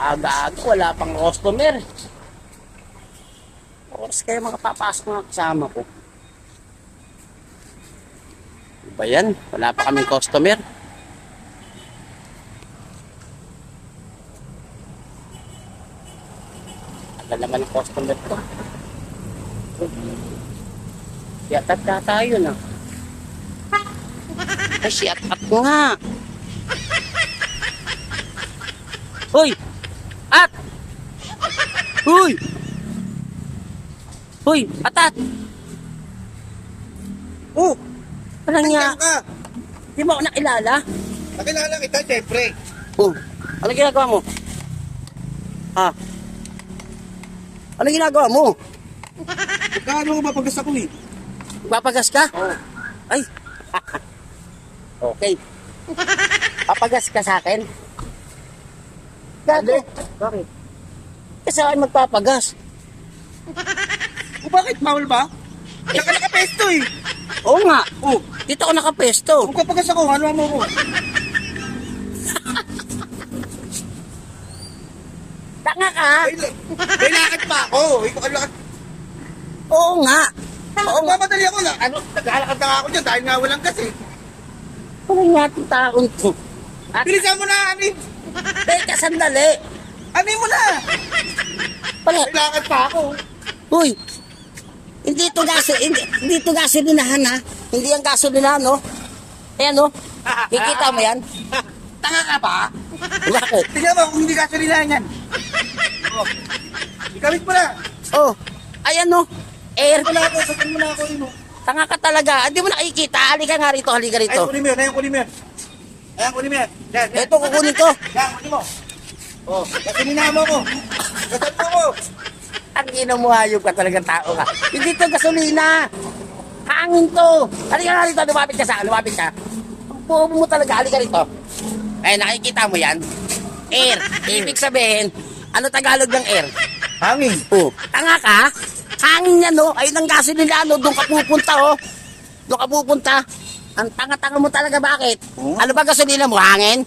Aga-aga, wala pang customer. Oras kaya mga papasok mga kasama ko. Ano ba yan? Wala pa kaming customer. Tagal naman customer ko. Yatat ka tayo na. Ay, si at-at ko nga. Hoy! At! Hoy! Hoy! Atat! Oh, Parang nandiyan ka. di mo ako nakilala. Nakilala kita, syempre. Oh, ano ginagawa mo? Ha? Ano ginagawa mo? Magkano ko mapagas ako eh? Papagas ka? Oo. Ay! okay. Papagas ka sa akin? Gago. Bakit? Kasi ako magpapagas. O bakit? Bawal ba? Diyan ka nakapesto eh. Oo nga. Oh, Dito ako nakapesto. kung kapagas ako, ano mo ko? Tanga ka. May, may lakad pa ako. Ikaw ang lakad. Oo nga. Oo nga. Magmamadali ako na. Ano, naglalakad na nga ako dyan dahil nga walang gas eh. Ano nga itong taon to? At Bilisan mo na, ani. Teka, sandali. Ani mo na. Pala, lakad pa ako. Uy, hindi ito gaso, hindi, hindi ito gasolinahan ha. Hindi ang gasolinahan, no? Ayan, no? Kikita mo yan? Tanga ka ba? Bakit? Tingnan mo kung hindi gasolina yan. Oh. Ikamit mo na. Oh, ayan, no? Air. Wala ako, sakin mo na ako yun. oh. Tanga ka talaga. Hindi mo nakikita. Halika nga rito, halika rito. kunin mo yun. Ayan, kunin mo yun. Ayan, kunin mo yan. Yan, yan. Ito, kukunin ko. Yan, kunin mo. Oh, gasolina mo ko. Gasol mo ko. Ang ina mo, hayop ka talaga tao ka. Hindi to gasolina. Hangin to. Halika nga rito, lumapit ka sa lumapit ka. Ang bobo mo talaga, halika rito. Eh, nakikita mo yan? Air. Ibig sabihin, ano Tagalog ng air? Hangin. Oh, tanga ka? Hangin yan, no? Ayun ang gasolina, no? Doon ka pupunta, oh. Doon ka pupunta. Ang tanga-tanga mo talaga, bakit? Oo. Ano ba gasolina mo? Hangin?